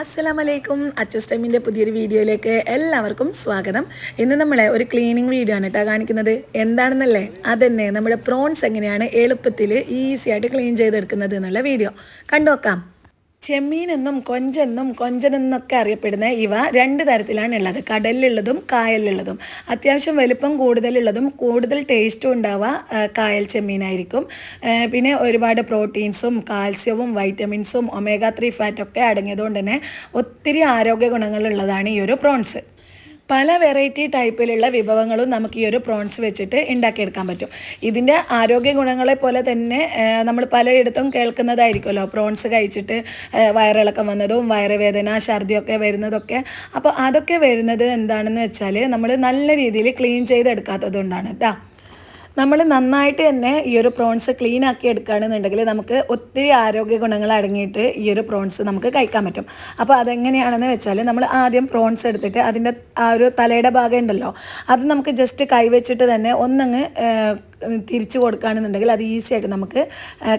അസ്സലാമലൈക്കും. അച്ചസ് ടൈമിന്റെ പുതിയൊരു വീഡിയോയിലേക്ക് എല്ലാവർക്കും സ്വാഗതം. ഇന്ന് നമ്മളെ ഒരു ക്ലീനിങ് വീഡിയോ ആണ് കേട്ടോ കാണിക്കുന്നത്. എന്താണെന്നല്ലേ? അതന്നെ നമ്മുടെ പ്രോൺസ് എങ്ങനെയാണ് എളുപ്പത്തിൽ ഈസി ആയിട്ട് ക്ലീൻ ചെയ്തെടുക്കുന്നത് എന്നുള്ള വീഡിയോ കണ്ടുനോക്കാം ചെമ്മീനെന്നും കൊഞ്ചെന്നും കൊഞ്ചനെന്നൊക്കെ അറിയപ്പെടുന്ന ഇവ രണ്ട് തരത്തിലാണ് ഉള്ളത് കടലിലുള്ളതും കായലിലുള്ളതും. അത്യാവശ്യം വലിപ്പം കൂടുതലുള്ളതും കൂടുതൽ ടേസ്റ്റും ഉണ്ടാവുക കായൽ ചെമ്മീനായിരിക്കും. പിന്നെ ഒരുപാട് പ്രോട്ടീൻസും കാൽസ്യവും വൈറ്റമിൻസും ഒമേഗ ത്രീ ഫാറ്റൊക്കെ അടങ്ങിയതുകൊണ്ട് തന്നെ ഒത്തിരി ആരോഗ്യ ഗുണങ്ങളുള്ളതാണ് ഈ ഒരു പ്രോൺസ്. പല വെറൈറ്റി ടൈപ്പിലുള്ള വിഭവങ്ങളും നമുക്ക് ഈ ഒരു പ്രോൺസ് വെച്ചിട്ട് ഉണ്ടാക്കിയെടുക്കാൻ പറ്റും. ഇതിന്റെ ആരോഗ്യ ഗുണങ്ങളെ പോലെ തന്നെ നമ്മൾ പലയിടത്തും കേൾക്കുന്നതായിരിക്കുമല്ലോ. പ്രോൺസ് കഴിച്ചിട്ട് വയറിളക്കം വന്നതും വയറുവേദന ഛർദിയൊക്കെ വരുന്നതൊക്കെ. അപ്പോൾ അതൊക്കെ വരുന്നത് എന്താണെന്ന് വെച്ചാൽ നമ്മൾ നല്ല രീതിയിൽ ക്ലീൻ ചെയ്തെടുക്കാത്തത് കൊണ്ടാണ് കേട്ടോ നമ്മൾ നന്നായിട്ട് തന്നെ ഈ ഒരു പ്രോൺസ് ക്ലീൻ ആക്കി എടുക്കുകയാണെന്നുണ്ടെങ്കിൽ നമുക്ക് ഒത്തിരി ആരോഗ്യ ഗുണങ്ങൾ അടങ്ങിയിട്ട് ഈ ഒരു പ്രോൺസ് നമുക്ക് കഴിക്കാൻ പറ്റും. അപ്പോൾ അതെങ്ങനെയാണെന്ന് വെച്ചാൽ നമ്മൾ ആദ്യം പ്രോൺസ് എടുത്തിട്ട് അതിന്റെ ആ ഒരു തലയുടെ ഭാഗം ഉണ്ടല്ലോ അത് നമുക്ക് ജസ്റ്റ് കൈവച്ചിട്ട് തന്നെ ഒന്നങ്ങ് തിരിച്ചു കൊടുക്കുകയാണെന്നുണ്ടെങ്കിൽ അത് ഈസി ആയിട്ട് നമുക്ക്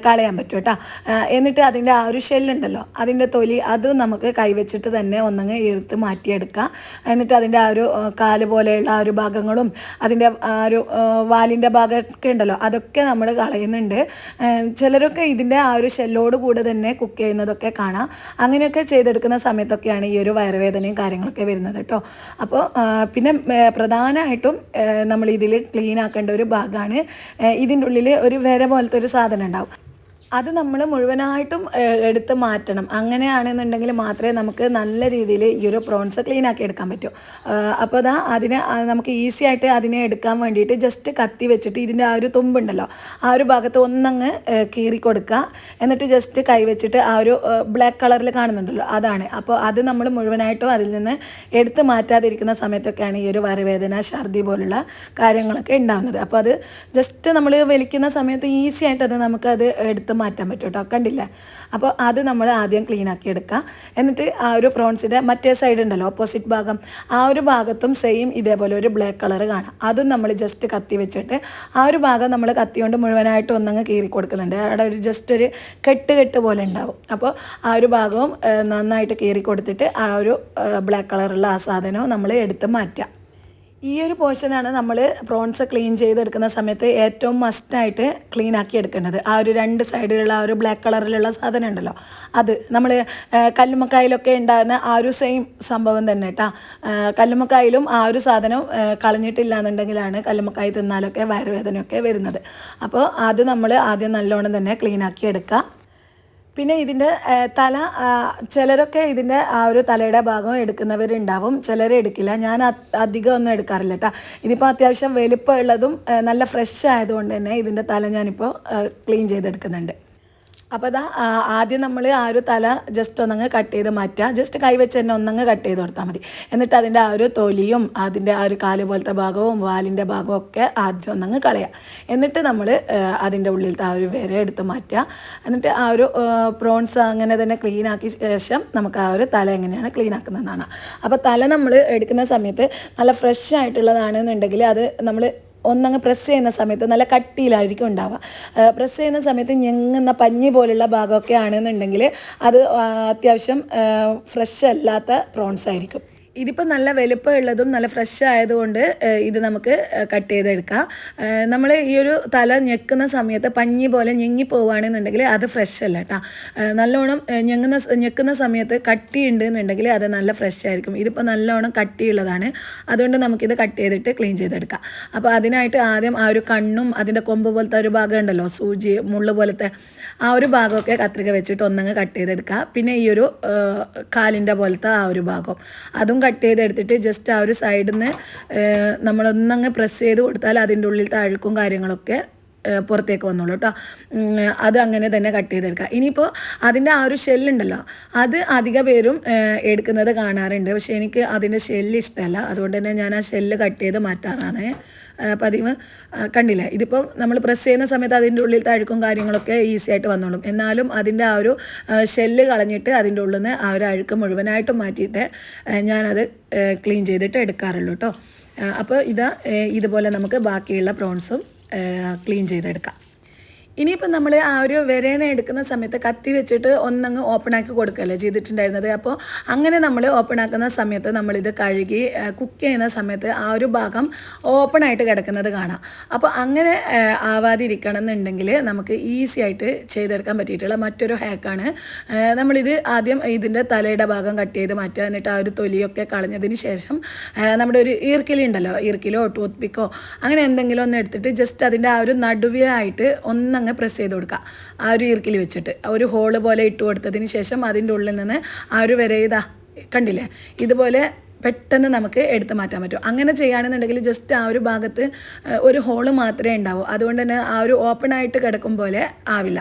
കളയാൻ പറ്റും കേട്ടോ. എന്നിട്ട് അതിന്റെ ആ ഒരു ഷെല്ലുണ്ടല്ലോ അതിന്റെ തൊലി അത് നമുക്ക് കൈവച്ചിട്ട് തന്നെ ഒന്നങ്ങ് എടുത്ത് മാറ്റിയെടുക്കുക എന്നിട്ട് അതിന്റെ ആ ഒരു കാൽ പോലെയുള്ള ആ ഒരു ഭാഗങ്ങളും അതിന്റെ ആ ഒരു വാലിന്റെ ഭാഗമൊക്കെ ഉണ്ടല്ലോ അതൊക്കെ നമ്മൾ കളയുന്നുണ്ട്. ചിലരൊക്കെ ഇതിന്റെ ആ ഒരു ഷെല്ലോട് കൂടെ തന്നെ കുക്ക് ചെയ്യുന്നതൊക്കെ കാണാം. അങ്ങനെയൊക്കെ ചെയ്തെടുക്കുന്ന സമയത്തൊക്കെയാണ് ഈ ഒരു വയറുവേദനയും കാര്യങ്ങളൊക്കെ വരുന്നത് കേട്ടോ. അപ്പോൾ പിന്നെ പ്രധാനമായിട്ടും നമ്മൾ ഇതിൽ ക്ലീൻ ആക്കേണ്ട ഒരു ഭാഗമാണ് ഇതിന്റെ ഉള്ളിൽ ഒരു വര പോലത്തെ ഒരു സാധനം ഉണ്ടാവും. അത് നമ്മൾ മുഴുവനായിട്ടും എടുത്ത് മാറ്റണം. അങ്ങനെയാണെന്നുണ്ടെങ്കിൽ മാത്രമേ നമുക്ക് നല്ല രീതിയിൽ ഈ ഒരു പ്രോൺസ് ക്ലീൻ ആക്കി എടുക്കാൻ പറ്റൂ. അപ്പോൾ അതാ അതിനെ നമുക്ക് ഈസി ആയിട്ട് അതിനെ എടുക്കാൻ വേണ്ടിയിട്ട് ജസ്റ്റ് കത്തി വെച്ചിട്ട് ഇതിന്റെ ആ ഒരു തുമ്പുണ്ടല്ലോ ആ ഒരു ഭാഗത്ത് ഒന്നങ്ങ് കീറി കൊടുക്കുക. എന്നിട്ട് ജസ്റ്റ് കൈ വെച്ചിട്ട് ആ ഒരു ബ്ലാക്ക് കളറിൽ കാണുന്നുണ്ടല്ലോ അതാണ്. അപ്പോൾ അത് നമ്മൾ മുഴുവനായിട്ടും അതിൽ നിന്ന് എടുത്ത് മാറ്റാതിരിക്കുന്ന സമയത്തൊക്കെയാണ് ഈ ഒരു വരവേദന ഛർദി പോലുള്ള കാര്യങ്ങളൊക്കെ ഉണ്ടാകുന്നത് അപ്പോൾ അത് ജസ്റ്റ് നമ്മൾ വലിക്കുന്ന സമയത്ത് ഈസി ആയിട്ട് അത് നമുക്കത് എടുത്ത് മാറ്റാൻ പറ്റും കേട്ടോ കണ്ടില്ല? അപ്പോൾ അത് നമ്മൾ ആദ്യം ക്ലീൻ ആക്കി എടുക്കുക എന്നിട്ട് ആ ഒരു പ്രോൺസിന്റെ മറ്റേ സൈഡ് ഉണ്ടല്ലോ ഓപ്പോസിറ്റ് ഭാഗം ആ ഒരു ഭാഗത്തും സെയിം ഇതേപോലെ ഒരു ബ്ലാക്ക് കളർ കാണാം. അതും നമ്മൾ ജസ്റ്റ് കത്തി വെച്ചിട്ട് ആ ഒരു ഭാഗം നമ്മൾ കത്തി കൊണ്ട് മുഴുവനായിട്ട് ഒന്നങ്ങ് കീറി കൊടുക്കുന്നുണ്ട്. അവിടെ ഒരു ജസ്റ്റ് ഒരു കെട്ട് കെട്ട് പോലെ ഉണ്ടാവും. അപ്പോൾ ആ ഒരു ഭാഗവും നന്നായിട്ട് കീറി കൊടുത്തിട്ട് ആ ഒരു ബ്ലാക്ക് കളറുള്ള ആ സാധനവും നമ്മൾ എടുത്ത് മാറ്റാം. ഈ ഒരു പോർഷനാണ് നമ്മൾ പ്രോൺസ് ക്ലീൻ ചെയ്തെടുക്കുന്ന സമയത്ത് ഏറ്റവും മസ്റ്റായിട്ട് ക്ലീൻ ആക്കി എടുക്കേണ്ടത്. ആ ഒരു രണ്ട് സൈഡിലുള്ള ആ ഒരു ബ്ലാക്ക് കളറിലുള്ള സാധനം ഉണ്ടല്ലോ. അത് നമ്മൾ കല്ലുമ്മക്കായിലൊക്കെ ഉണ്ടാകുന്ന ആ ഒരു സെയിം സംഭവം തന്നെ കേട്ടോ കല്ലുമ്മക്കായിലും ആ ഒരു സാധനം കളഞ്ഞിട്ടില്ല എന്നുണ്ടെങ്കിലാണ് കല്ലുമ്മക്കായി തിന്നാലൊക്കെ വയറുവേദനയൊക്കെ വരുന്നത്. അപ്പോൾ അത് നമ്മൾ ആദ്യം നല്ലോണം തന്നെ ക്ലീൻ ആക്കി എടുക്കുക. പിന്നെ ഇതിന്റെ തല ചിലരൊക്കെ ഇതിന്റെ ആ ഒരു തലയുടെ ഭാഗം എടുക്കുന്നവരുണ്ടാവും. ചിലരെ എടുക്കില്ല. ഞാൻ അധികം ഒന്നും എടുക്കാറില്ല കേട്ടോ ഇതിപ്പോൾ അത്യാവശ്യം വലിപ്പമുള്ളതും നല്ല ഫ്രഷ് ആയതുകൊണ്ട് തന്നെ ഇതിന്റെ തല ഞാനിപ്പോൾ ക്ലീൻ ചെയ്തെടുക്കുന്നുണ്ട്. അപ്പോൾ അതാ ആദ്യം നമ്മൾ ആ ഒരു തല ജസ്റ്റ് ഒന്നങ്ങ് കട്ട് ചെയ്ത് മാറ്റുക ജസ്റ്റ് കൈവച്ച് തന്നെ ഒന്നങ്ങ് കട്ട് ചെയ്ത് കൊടുത്താൽ മതി. എന്നിട്ട് അതിന്റെ ആ ഒരു തൊലിയും അതിന്റെ ആ ഒരു കാൽ പോലത്തെ ഭാഗവും വാലിന്റെ ഭാഗവും ഒക്കെ ആദ്യം ഒന്നങ്ങ് കളയുക എന്നിട്ട് നമ്മൾ അതിന്റെ ഉള്ളിലത്തെ ആ ഒരു വിര എടുത്ത് മാറ്റുക എന്നിട്ട് ആ ഒരു പ്രോൺസ് അങ്ങനെ തന്നെ ക്ലീൻ ആക്കിയ ശേഷം നമുക്ക് ആ ഒരു തല എങ്ങനെയാണ് ക്ലീൻ ആക്കുന്നതെന്നാണ്. അപ്പോൾ തല നമ്മൾ എടുക്കുന്ന സമയത്ത് നല്ല ഫ്രഷ് ആയിട്ടുള്ളതാണെന്നുണ്ടെങ്കിൽ അത് നമ്മൾ ഒന്നങ്ങ് പ്രസ് ചെയ്യുന്ന സമയത്ത് നല്ല കട്ടിയിലായിരിക്കും ഉണ്ടാവുക. പ്രസ് ചെയ്യുന്ന സമയത്ത് ഞെങ്ങുന്ന പഞ്ഞി പോലുള്ള ഭാഗമൊക്കെ ആണെന്നുണ്ടെങ്കിൽ അത് അത്യാവശ്യം ഫ്രഷ് അല്ലാത്ത പ്രോൺസ് ആയിരിക്കും. ഇതിപ്പോൾ നല്ല വലുപ്പമുള്ളതും നല്ല ഫ്രഷ് ആയതുകൊണ്ട് ഇത് നമുക്ക് കട്ട് ചെയ്തെടുക്കാം. നമ്മൾ ഈ ഒരു തല ഞെക്കുന്ന സമയത്ത് പഞ്ഞി പോലെ ഞെങ്ങി പോവുകയാണെന്നുണ്ടെങ്കിൽ അത് ഫ്രഷ് അല്ല കേട്ടോ നല്ലോണം ഞെങ്ങുന്ന ഞെക്കുന്ന സമയത്ത് കട്ടി ഉണ്ട് എന്നുണ്ടെങ്കിൽ അത് നല്ല ഫ്രഷ് ആയിരിക്കും ഇതിപ്പോൾ നല്ലോണം കട്ടിയുള്ളതാണ്. അതുകൊണ്ട് നമുക്കിത് കട്ട് ചെയ്തിട്ട് ക്ലീൻ ചെയ്തെടുക്കാം. അപ്പോൾ അതിനായിട്ട് ആദ്യം ആ ഒരു കണ്ണും അതിന്റെ കൊമ്പ് പോലത്തെ ഒരു ഭാഗം ഉണ്ടല്ലോ സൂചി മുള്ള് പോലത്തെ ആ ഒരു ഭാഗമൊക്കെ കത്രിക വെച്ചിട്ട് ഒന്നങ്ങ് കട്ട് ചെയ്തെടുക്കുക പിന്നെ ഈ ഒരു കാലിന്റെ പോലത്തെ ആ ഒരു ഭാഗം. അതും കട്ട് ചെയ്തെടുത്തിട്ട് ജസ്റ്റ് ആ ഒരു സൈഡിൽ നിന്ന് നമ്മളൊന്നങ്ങ് പ്രസ് ചെയ്ത് കൊടുത്താൽ അതിന്റെ ഉള്ളിൽ അഴുക്കും കാര്യങ്ങളൊക്കെ പുറത്തേക്ക് വന്നോളൂ കേട്ടോ അത് അങ്ങനെ തന്നെ കട്ട് ചെയ്തെടുക്കുക. ഇനിയിപ്പോൾ അതിന്റെ ആ ഒരു ഷെല്ലുണ്ടല്ലോ അത് അധിക പേരും എടുക്കുന്നത് കാണാറുണ്ട്. പക്ഷേ എനിക്ക് അതിന്റെ ഷെല്ല് ഇഷ്ടമല്ല. അതുകൊണ്ട് തന്നെ ഞാൻ ആ ഷെല്ല് കട്ട് ചെയ്ത് മാറ്റാറാണ്. പതിവ് കണ്ടില്ല. ഇതിപ്പം നമ്മൾ പ്രസ് ചെയ്യുന്ന സമയത്ത് അതിന്റെ ഉള്ളിൽ അഴുക്കും കാര്യങ്ങളൊക്കെ ഈസി ആയിട്ട് വന്നോളും. എന്നാലും അതിന്റെ ആ ഒരു ഷെല്ല് കളഞ്ഞിട്ട് അതിന്റെ ഉള്ളിൽ നിന്ന് ആ ഒരു അഴുക്ക് മുഴുവനായിട്ടും മാറ്റിയിട്ട് ഞാനത് ക്ലീൻ ചെയ്തിട്ട് എടുക്കാറുള്ളൂ കേട്ടോ അപ്പോൾ ഇതാ ഇതുപോലെ നമുക്ക് ബാക്കിയുള്ള പ്രോൺസും ക്ലീൻ ചെയ്തെടുക്കാം. ഇനിയിപ്പോൾ നമ്മൾ ആ ഒരു വിരേന എടുക്കുന്ന സമയത്ത് കത്തി വെച്ചിട്ട് ഒന്നങ്ങ് ഓപ്പൺ ആക്കി കൊടുക്കുകയല്ലേ ചെയ്തിട്ടുണ്ടായിരുന്നത്? അപ്പോൾ അങ്ങനെ നമ്മൾ ഓപ്പൺ ആക്കുന്ന സമയത്ത് നമ്മളിത് കഴുകി കുക്ക് ചെയ്യുന്ന സമയത്ത് ആ ഒരു ഭാഗം ഓപ്പൺ ആയിട്ട് കിടക്കുന്നത് കാണാം. അപ്പോൾ അങ്ങനെ ആവാതിരിക്കണം എന്നുണ്ടെങ്കിൽ നമുക്ക് ഈസി ആയിട്ട് ചെയ്തെടുക്കാൻ പറ്റിയിട്ടുള്ള മറ്റൊരു ഹാക്കാണ് നമ്മളിത് ആദ്യം ഇതിന്റെ തലയുടെ ഭാഗം കട്ട് ചെയ്ത് മാറ്റുക. എന്നിട്ട് ആ ഒരു തൊലിയൊക്കെ കളഞ്ഞതിന് ശേഷം നമ്മുടെ ഒരു ഈർക്കിലി ഉണ്ടല്ലോ ഈർക്കിലോ ടൂത്ത് പിക്കോ അങ്ങനെ എന്തെങ്കിലും ഒന്ന് എടുത്തിട്ട് ജസ്റ്റ് അതിന്റെ ആ ഒരു നടുവിലായിട്ട് ഒന്നങ്ങ് പ്രസ് ചെയ്ത് കൊടുക്കുക. ആ ഒരു ഈർക്കിൽ വെച്ചിട്ട്. ഒരു ഹോൾ പോലെ ഇട്ട് കൊടുത്തതിന് ശേഷം അതിന്റെ ഉള്ളിൽ നിന്ന് ആ ഒരു വരെ ഇതാ കണ്ടില്ലേ? ഇതുപോലെ പെട്ടെന്ന് നമുക്ക് എടുത്ത് മാറ്റാൻ പറ്റും. അങ്ങനെ ചെയ്യുകയാണെന്നുണ്ടെങ്കിൽ ജസ്റ്റ് ആ ഒരു ഭാഗത്ത് ഒരു ഹോൾ മാത്രമേ ഉണ്ടാവൂ. അതുകൊണ്ട് തന്നെ ആ ഒരു ഓപ്പൺ ആയിട്ട് കിടക്കും പോലെ ആവില്ല.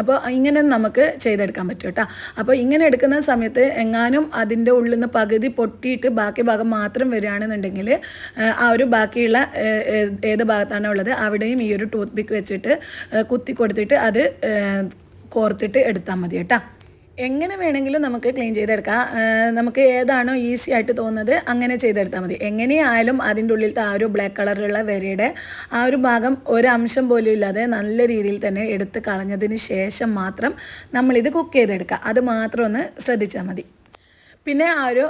അപ്പോൾ ഇങ്ങനെ നമുക്ക് ചെയ്തെടുക്കാൻ പറ്റും കേട്ടോ. അപ്പോൾ ഇങ്ങനെ എടുക്കുന്ന സമയത്ത് എങ്ങാനും അതിന്റെ ഉള്ളിൽ നിന്ന് പകുതി പൊട്ടിയിട്ട് ബാക്കി ഭാഗം മാത്രം വരികയാണെന്നുണ്ടെങ്കിൽ ആ ഒരു ബാക്കിയുള്ള ഏത് ഭാഗത്താണോ ഉള്ളത് അവിടെയും ഈ ഒരു ടൂത്ത് പിക്ക് വെച്ചിട്ട് കുത്തി കൊടുത്തിട്ട് അത് കോർത്തിട്ട് എടുത്താൽ മതി കേട്ടോ. എങ്ങനെ വേണമെങ്കിലും നമുക്ക് ക്ലീൻ ചെയ്തെടുക്കാം. നമുക്ക് ഏതാണോ ഈസി ആയിട്ട് തോന്നുന്നത് അങ്ങനെ ചെയ്തെടുത്താൽ മതി. എങ്ങനെയായാലും അതിന്റെ ഉള്ളിലത്തെ ആ ഒരു ബ്ലാക്ക് കളറുള്ള വരയുടെ ആ ഒരു ഭാഗം ഒരംശം പോലും ഇല്ലാതെ നല്ല രീതിയിൽ തന്നെ എടുത്ത് കളഞ്ഞതിന് ശേഷം മാത്രം നമ്മളിത് കുക്ക് ചെയ്തെടുക്കുക. അത് മാത്രം ഒന്ന് ശ്രദ്ധിച്ചാൽ മതി. പിന്നെ ആ ഒരു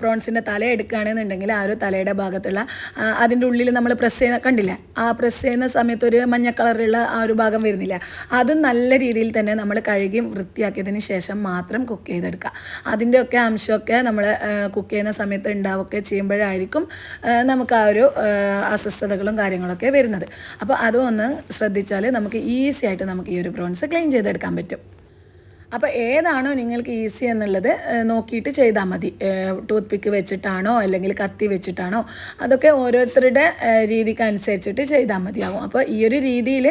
പ്രോൺസിന്റെ തല എടുക്കുകയാണെന്നുണ്ടെങ്കിൽ ആ ഒരു തലയുടെ ഭാഗത്തുള്ള അതിന്റെ ഉള്ളിൽ നമ്മൾ പ്രസ് ചെയ്യുന്ന കണ്ടില്ല? ആ പ്രസ് ചെയ്യുന്ന സമയത്ത് ഒരു മഞ്ഞ കളറുള്ള ആ ഒരു ഭാഗം വരുന്നില്ല. അതും നല്ല രീതിയിൽ തന്നെ നമ്മൾ കഴുകി വൃത്തിയാക്കിയതിന് ശേഷം മാത്രം കുക്ക് ചെയ്തെടുക്കുക. അതിന്റെയൊക്കെ അംശമൊക്കെ നമ്മൾ കുക്ക് ചെയ്യുന്ന സമയത്ത് ഉണ്ടാവുകയൊക്കെ ചെയ്യുമ്പോഴായിരിക്കും നമുക്ക് ആ ഒരു അസ്വസ്ഥതകളും കാര്യങ്ങളൊക്കെ വരുന്നത്. അപ്പോൾ അതൊന്ന് ശ്രദ്ധിച്ചാൽ നമുക്ക് ഈസി ആയിട്ട് നമുക്ക് ഈ ഒരു പ്രോൺസ് ക്ലീൻ ചെയ്തെടുക്കാൻ പറ്റും. അപ്പോൾ ഏതാണോ നിങ്ങൾക്ക് ഈസി എന്നുള്ളത് നോക്കിയിട്ട് ചെയ്താൽ മതി. ടൂത്ത് പിക്ക് വെച്ചിട്ടാണോ അല്ലെങ്കിൽ കത്തി വെച്ചിട്ടാണോ അതൊക്കെ ഓരോരുത്തരുടെ രീതിക്ക് അനുസരിച്ചിട്ട് ചെയ്താൽ മതിയാവും. അപ്പോൾ ഈ ഒരു രീതിയിൽ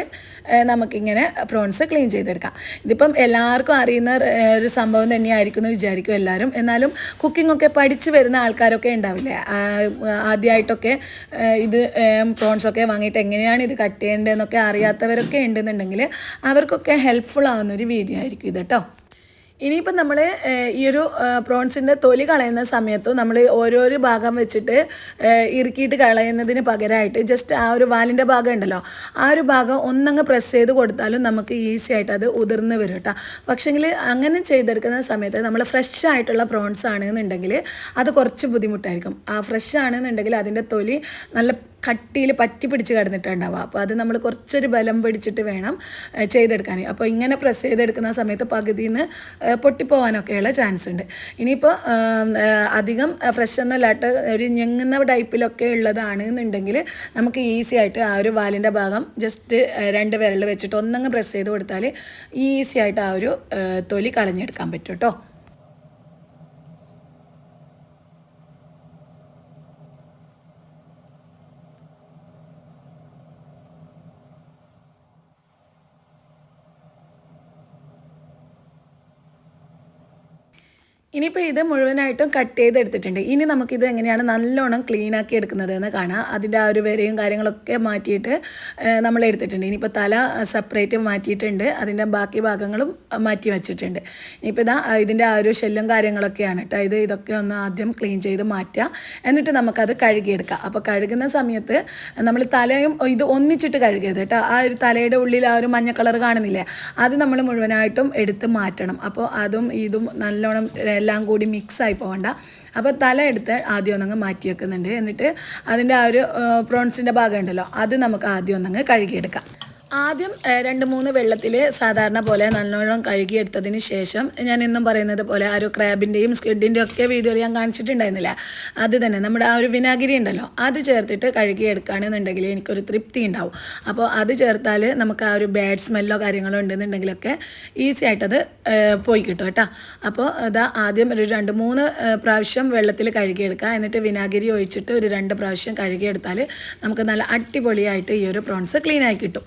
നമുക്കിങ്ങനെ പ്രോൺസ് ക്ലീൻ ചെയ്തെടുക്കാം. ഇതിപ്പം എല്ലാവർക്കും അറിയുന്ന ഒരു സംഭവം തന്നെയായിരിക്കും എന്ന് വിചാരിക്കും എല്ലാവരും. എന്നാലും കുക്കിംഗ് ഒക്കെ പഠിച്ച് വരുന്ന ആൾക്കാരൊക്കെ ഉണ്ടാവില്ലേ? ആദ്യമായിട്ടൊക്കെ ഇത് പ്രോൺസൊക്കെ വാങ്ങിയിട്ട് എങ്ങനെയാണ് ഇത് കട്ട് ചെയ്യേണ്ടതെന്നൊക്കെ അറിയാത്തവരൊക്കെ ഉണ്ടെന്നുണ്ടെങ്കിൽ അവർക്കൊക്കെ ഹെൽപ്ഫുൾ ആവുന്ന ഒരു വീഡിയോ ആയിരിക്കും ഇത് കേട്ടോ. ഇനിയിപ്പം നമ്മൾ ഈ ഒരു പ്രോൺസിന്റെ തൊലി കളയുന്ന സമയത്തും നമ്മൾ ഓരോരോ ഭാഗം വെച്ചിട്ട് ഇറുക്കിയിട്ട് കളയുന്നതിന് പകരമായിട്ട് ജസ്റ്റ് ആ ഒരു വാലിന്റെ ഭാഗം ഉണ്ടല്ലോ ആ ഒരു ഭാഗം ഒന്നങ്ങ് പ്രസ് ചെയ്ത് കൊടുത്താലും നമുക്ക് ഈസി ആയിട്ട് അത് ഉതിർന്ന് വരും കേട്ടോ പക്ഷേങ്കിൽ അങ്ങനെ ചെയ്തെടുക്കുന്ന സമയത്ത് നമ്മൾ ഫ്രഷ് ആയിട്ടുള്ള പ്രോൺസ് ആണെന്നുണ്ടെങ്കിൽ അത് കുറച്ച് ബുദ്ധിമുട്ടായിരിക്കും. ആ ഫ്രഷ് ആണെന്നുണ്ടെങ്കിൽ അതിന്റെ തൊലി നല്ല കട്ടിയിൽ പറ്റി പിടിച്ച് കിടന്നിട്ടുണ്ടാവുക. അപ്പോൾ അത് നമ്മൾ കുറച്ചൊരു ബലം പിടിച്ചിട്ട് വേണം ചെയ്തെടുക്കാൻ. അപ്പോൾ ഇങ്ങനെ പ്രസ് ചെയ്തെടുക്കുന്ന സമയത്ത് പകുതിയിൽ നിന്ന് പൊട്ടിപ്പോവാനൊക്കെയുള്ള ചാൻസ് ഉണ്ട്. ഇനിയിപ്പോൾ അധികം ഫ്രഷ് ഒന്നുമല്ലാട്ട് ഒരു ഞെങ്ങുന്ന ടൈപ്പിലൊക്കെ ഉള്ളതാണ് എന്നുണ്ടെങ്കിൽ നമുക്ക് ഈസി ആയിട്ട് ആ ഒരു വാലിന്റെ ഭാഗം ജസ്റ്റ് രണ്ട് വിരൽ വെച്ചിട്ട് ഒന്നങ്ങ് പ്രസ് ചെയ്ത് കൊടുത്താൽ ഈസി ആയിട്ട് ആ ഒരു തൊലി കളഞ്ഞെടുക്കാൻ പറ്റും കേട്ടോ. ഇനിയിപ്പോൾ ഇത് മുഴുവനായിട്ടും കട്ട് ചെയ്തെടുത്തിട്ടുണ്ട്. ഇനി നമുക്കിത് എങ്ങനെയാണ് നല്ലോണം ക്ലീൻ ആക്കി എടുക്കുന്നത് എന്ന് കാണാം. അതിന്റെ ആ ഒരു വരയും കാര്യങ്ങളൊക്കെ മാറ്റിയിട്ട് നമ്മൾ എടുത്തിട്ടുണ്ട്. ഇനിയിപ്പോൾ തല സെപ്പറേറ്റ് മാറ്റിയിട്ടുണ്ട്. അതിന്റെ ബാക്കി ഭാഗങ്ങളും മാറ്റി വെച്ചിട്ടുണ്ട്. ഇനിയിപ്പോൾ ഇതാ ഇതിന്റെ ആ ഒരു ഷെല്ലും കാര്യങ്ങളൊക്കെയാണ് കേട്ടോ ഇത് ഇതൊക്കെ ഒന്ന് ആദ്യം ക്ലീൻ ചെയ്ത് മാറ്റുക എന്നിട്ട് നമുക്കത് കഴുകിയെടുക്കാം. അപ്പോൾ കഴുകുന്ന സമയത്ത് നമ്മൾ തലയും ഇത് ഒന്നിച്ചിട്ട് കഴുകരുത് കേട്ടോ ആ ഒരു തലയുടെ ഉള്ളിൽ ആ ഒരു മഞ്ഞ കളർ കാണുന്നില്ലേ? അത് നമ്മൾ മുഴുവനായിട്ടും എടുത്ത് മാറ്റണം. അപ്പോൾ അതും ഇതും നല്ലോണം എല്ലാം കൂടി മിക്സായി പോകണ്ട. അപ്പോൾ തല എടുത്ത് ആദ്യം ഒന്നങ്ങ് മാറ്റി വെക്കുന്നുണ്ട്. എന്നിട്ട് അതിന്റെ ആ ഒരു പ്രോൺസിന്റെ ഭാഗം ഉണ്ടല്ലോ അത് നമുക്ക് ആദ്യം ഒന്നങ്ങ് കഴുകിയെടുക്കാം. ആദ്യം രണ്ട് മൂന്ന് വെള്ളത്തിൽ സാധാരണ പോലെ നല്ലോണം കഴുകിയെടുത്തതിന് ശേഷം ഞാൻ എന്നും പറയുന്നത് പോലെ ആ ഒരു ക്രാബിന്റെയും സ്ക്വിഡിന്റെയും ഒക്കെ വീഡിയോയിൽ ഞാൻ കാണിച്ചിട്ടുണ്ടായിരുന്നില്ല. അത് തന്നെ നമ്മുടെ ആ ഒരു വിനാഗിരി ഉണ്ടല്ലോ അത് ചേർത്തിട്ട് കഴുകിയെടുക്കുകയാണെന്നുണ്ടെങ്കിൽ എനിക്കൊരു തൃപ്തി ഉണ്ടാവും. അപ്പോൾ അത് ചേർത്താൽ നമുക്ക് ആ ഒരു ബാഡ് സ്മെല്ലോ കാര്യങ്ങളോ ഉണ്ടെന്നുണ്ടെങ്കിലൊക്കെ ഈസി ആയിട്ടത് പോയി കിട്ടും കേട്ടോ. അപ്പോൾ ഇതാ ആദ്യം ഒരു രണ്ട് മൂന്ന് പ്രാവശ്യം വെള്ളത്തിൽ കഴുകിയെടുക്കുക. എന്നിട്ട് വിനാഗിരി ഒഴിച്ചിട്ട് ഒരു രണ്ട് പ്രാവശ്യം കഴുകിയെടുത്താൽ നമുക്ക് നല്ല അടിപൊളിയായിട്ട് ഈ ഒരു പ്രോൺസ് ക്ലീനായി കിട്ടും.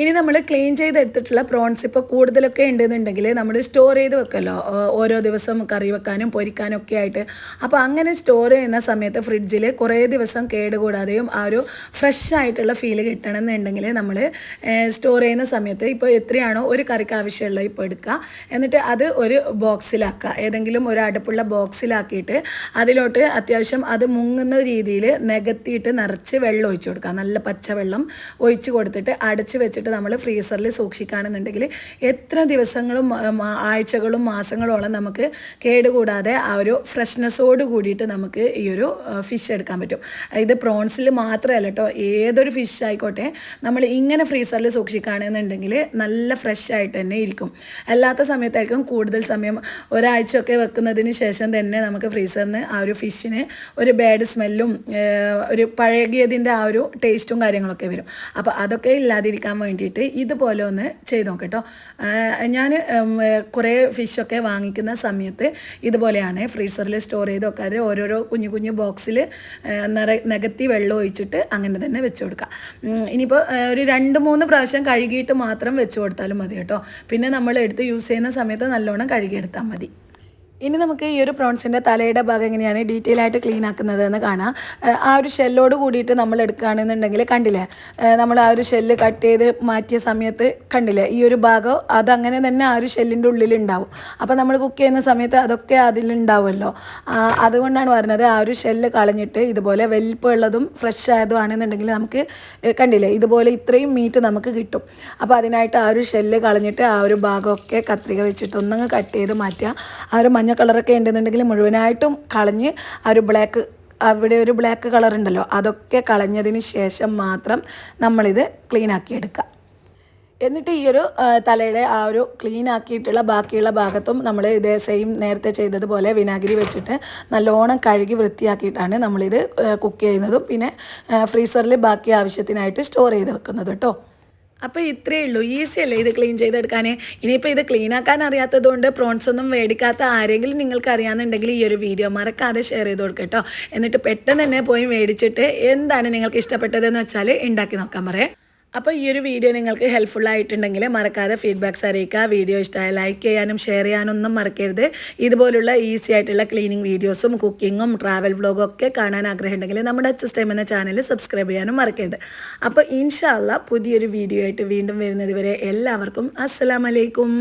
ഇനി നമ്മൾ ക്ലീൻ ചെയ്തെടുത്തിട്ടുള്ള പ്രോൺസ് ഇപ്പോൾ കൂടുതലൊക്കെ ഉണ്ടെന്നുണ്ടെങ്കിൽ നമ്മൾ സ്റ്റോർ ചെയ്ത് വെക്കല്ലോ. ഓരോ ദിവസം കറി വെക്കാനും പൊരിക്കാനും ഒക്കെ ആയിട്ട്. അപ്പോൾ അങ്ങനെ സ്റ്റോർ ചെയ്യുന്ന സമയത്ത് ഫ്രിഡ്ജിൽ കുറേ ദിവസം കേടുകൂടാതെയും ആ ഒരു ഫ്രഷ് ആയിട്ടുള്ള ഫീൽ കിട്ടണമെന്നുണ്ടെങ്കിൽ നമ്മൾ സ്റ്റോർ ചെയ്യുന്ന സമയത്ത് ഇപ്പോൾ എത്രയാണോ ഒരു കറിക്ക് ആവശ്യമുള്ളത് ഇപ്പോൾ എടുക്കുക എന്നിട്ട് അത് ഒരു ബോക്സിലാക്കുക ഏതെങ്കിലും ഒരു അടുപ്പുള്ള ബോക്സിലാക്കിയിട്ട് അതിലോട്ട് അത്യാവശ്യം അത് മുങ്ങുന്ന രീതിയിൽ നികത്തിയിട്ട് നിറച്ച് വെള്ളം ഒഴിച്ചു കൊടുക്കുക നല്ല പച്ചവെള്ളം ഒഴിച്ച് കൊടുത്തിട്ട് അടച്ച് വെച്ചിട്ട് നമ്മൾ ഫ്രീസറിൽ സൂക്ഷിക്കുകയാണെന്നുണ്ടെങ്കിൽ എത്ര ദിവസങ്ങളും ആഴ്ചകളും മാസങ്ങളോളം നമുക്ക് കേടുകൂടാതെ ആ ഒരു ഫ്രഷ്നെസ്സോട് കൂടിയിട്ട് നമുക്ക് ഈ ഒരു ഫിഷ് എടുക്കാൻ പറ്റും. ഇത് പ്രോൺസിൽ മാത്രമല്ല കേട്ടോ ഏതൊരു ഫിഷ് ആയിക്കോട്ടെ നമ്മൾ ഇങ്ങനെ ഫ്രീസറിൽ സൂക്ഷിക്കുകയാണെന്നുണ്ടെങ്കിൽ നല്ല ഫ്രഷ് ആയിട്ട് തന്നെ ഇരിക്കും. അല്ലാത്ത സമയത്തായിരിക്കും കൂടുതൽ സമയം ഒരാഴ്ചയൊക്കെ വെക്കുന്നതിന് ശേഷം തന്നെ നമുക്ക് ഫ്രീസറിൽ നിന്ന് ആ ഒരു ഫിഷിന് ഒരു ബാഡ് സ്മെല്ലും ഒരു പഴകിയതിന്റെ ആ ഒരു ടേസ്റ്റും കാര്യങ്ങളൊക്കെ വരും. അപ്പോൾ അതൊക്കെ ഇല്ലാതിരിക്കാൻ വേണ്ടിയിട്ട് ഇതുപോലെ ഒന്ന് ചെയ്ത് നോക്കാം കേട്ടോ ഞാൻ കുറേ ഫിഷൊക്കെ വാങ്ങിക്കുന്ന സമയത്ത് ഇതുപോലെയാണ് ഫ്രീസറിൽ സ്റ്റോർ ചെയ്ത് വെക്കാറ്. ഓരോരോ കുഞ്ഞു കുഞ്ഞു ബോക്സിൽ നിറ നികത്തി വെള്ളം ഒഴിച്ചിട്ട് അങ്ങനെ തന്നെ വെച്ച് കൊടുക്കുക ഇനിയിപ്പോൾ ഒരു രണ്ട് മൂന്ന് പ്രാവശ്യം കഴുകിയിട്ട് മാത്രം വെച്ച് കൊടുത്താലും മതി കേട്ടോ. പിന്നെ നമ്മൾ എടുത്ത് യൂസ് ചെയ്യുന്ന സമയത്ത് നല്ലോണം കഴുകിയെടുത്താൽ മതി. ഇനി നമുക്ക് ഈ ഒരു പ്രോൺസിന്റെ തലയുടെ ഭാഗം എങ്ങനെയാണ് ഡീറ്റെയിൽ ആയിട്ട് ക്ലീൻ ആക്കുന്നത് എന്ന് കാണാം. ആ ഒരു ഷെല്ലോട് കൂടിയിട്ട് നമ്മൾ എടുക്കുകയാണെന്നുണ്ടെങ്കിൽ കണ്ടില്ലേ നമ്മൾ ആ ഒരു ഷെല്ല് കട്ട് ചെയ്ത് മാറ്റിയ സമയത്ത് കണ്ടില്ലേ ഈ ഒരു ഭാഗം അതങ്ങനെ തന്നെ ആ ഒരു ഷെല്ലിന്റെ ഉള്ളിൽ ഉണ്ടാവും അപ്പോൾ നമ്മൾ കുക്ക് ചെയ്യുന്ന സമയത്ത് അതൊക്കെ അതിലുണ്ടാവുമല്ലോ. അതുകൊണ്ടാണ് പറഞ്ഞത് ആ ഒരു ഷെല്ല് കളഞ്ഞിട്ട് ഇതുപോലെ വലിപ്പമുള്ളതും ഫ്രഷ് ആയതും ആണെന്നുണ്ടെങ്കിൽ നമുക്ക് കണ്ടില്ലേ ഇതുപോലെ ഇത്രയും മീറ്റ് നമുക്ക് കിട്ടും. അപ്പോൾ അതിനായിട്ട് ആ ഒരു ഷെല്ല് കളഞ്ഞിട്ട് ആ ഒരു ഭാഗമൊക്കെ കത്രിക വെച്ചിട്ട് ഒന്നങ്ങ് കട്ട് ചെയ്ത് മാറ്റുക. ആ ഒരു മഞ്ഞ കളറൊക്കെ ഉണ്ടെന്നുണ്ടെങ്കിൽ മുഴുവനായിട്ടും കളഞ്ഞ് ആ ഒരു ബ്ലാക്ക് അവിടെ ഒരു ബ്ലാക്ക് കളർ ഉണ്ടല്ലോ അതൊക്കെ കളഞ്ഞതിന് ശേഷം മാത്രം നമ്മളിത് ക്ലീൻ ആക്കി എടുക്കുക. എന്നിട്ട് ഈ ഒരു തലയുടെ ആ ഒരു ക്ലീൻ ആക്കിയിട്ടുള്ള ബാക്കിയുള്ള ഭാഗത്തും നമ്മൾ ഇതേ സെയിം നേരത്തെ ചെയ്തതുപോലെ വിനാഗിരി വെച്ചിട്ട് നല്ലോണം കഴുകി വൃത്തിയാക്കിയിട്ടാണ് നമ്മളിത് കുക്ക് ചെയ്യുന്നതും പിന്നെ ഫ്രീസറിൽ ബാക്കി ആവശ്യത്തിനായിട്ട് സ്റ്റോർ ചെയ്ത് വെക്കുന്നത് കേട്ടോ അപ്പോൾ ഇത്രയേ ഉള്ളൂ. ഈസി അല്ലേ ഇത് ക്ലീൻ ചെയ്തെടുക്കാൻ ഇനിയിപ്പോൾ ഇത് ക്ലീൻ ആക്കാൻ അറിയാത്തതുകൊണ്ട് പ്രോൺസ് ഒന്നും മേടിക്കാത്ത ആരെങ്കിലും നിങ്ങൾക്ക് അറിയാമെന്നുണ്ടെങ്കിൽ ഈ ഒരു വീഡിയോ മറക്കാതെ ഷെയർ ചെയ്ത് കൊടുക്കുക കേട്ടോ എന്നിട്ട് പെട്ടെന്ന് തന്നെ പോയി മേടിച്ചിട്ട് എന്താണ് നിങ്ങൾക്ക് ഇഷ്ടപ്പെട്ടതെന്ന് വെച്ചാൽ ഉണ്ടാക്കി നോക്കാൻ പറയാം. അപ്പോൾ ഈ ഒരു വീഡിയോ നിങ്ങൾക്ക് ഹെൽപ്ഫുൾ ആയിട്ടുണ്ടെങ്കിൽ മറക്കാതെ ഫീഡ്ബാക്ക്സ് അറിയിക്കുക. വീഡിയോ ഇഷ്ടമായ ലൈക്ക് ചെയ്യാനും ഷെയർ ചെയ്യാനും ഒന്നും മറക്കരുത്. ഇതുപോലുള്ള ഈസി ആയിട്ടുള്ള ക്ലീനിങ് വീഡിയോസും കുക്കിങ്ങും ട്രാവൽ വ്ളോഗും ഒക്കെ കാണാൻ ആഗ്രഹമുണ്ടെങ്കിൽ നമ്മുടെ അച്ചസ് ടൈം എന്ന ചാനൽ സബ്സ്ക്രൈബ് ചെയ്യാനും മറക്കരുത്. അപ്പോൾ ഇൻഷാല്ല പുതിയൊരു വീഡിയോ ആയിട്ട് വീണ്ടും വരുന്നത് വരെ എല്ലാവർക്കും അസ്സലാമലൈക്കും